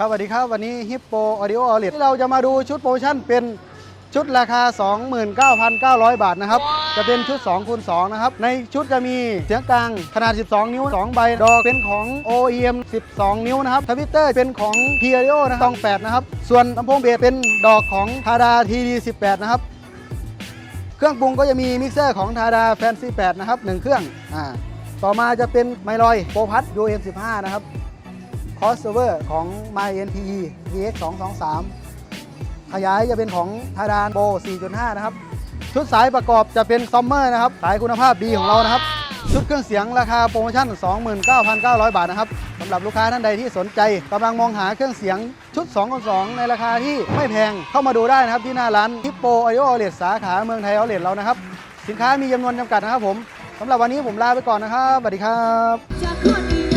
ครับสวัสดีครับ วันนี้ฮิปโปออดิโอออเลที่เราจะมาดูชุดโปรโมชั่นเป็นชุดราคา 29,900 บาทนะครับ จะเป็นชุด2คูณ2นะครับ ในชุดจะมีเสียงกลางขนาด 12 นิ้ว 2 ใบ ดอกเป็นของ OEM 12 นิ้วนะครับทวิตเตอร์เป็นของ p i o นะครับต้อง8นะครับ ส่วนลำโพงเบสเป็นดอกของ Tada TD 18 นะครับ เครื่องปรุงก็จะมีมิกเซอร์ของทาดาแฟนซี8นะครับหนึ่งเครื่อง อ่า ต่อมาจะเป็นไมลอยโปรพัท UM 15 นะครับ คอสเวอร์ของ My NPE VX 223ขยายจะเป็นของทาดานโบ 4.5 นะครับ ชุดสายประกอบจะเป็นซอมเมอร์นะครับ สายคุณภาพดีของเรานะครับ ชุดเครื่องเสียงราคาโปรโมชั่น 29,900 บาทนะครับสำหรับลูกค้าท่านใดที่สนใจกำลังมองหาเครื่องเสียงชุด2กับ2ในราคาที่ไม่แพงเข้ามาดูได้นะครับที่หน้าร้านฮิปโปออ i โอเลสสาขาเมืองไทยเอาเลสเรานะครับ สินค้ามีจำนวนจำกัดนะครับผมสำหรับวันนี้ผมลาไปก่อนนะครับสวัสดีครับจากข้อดี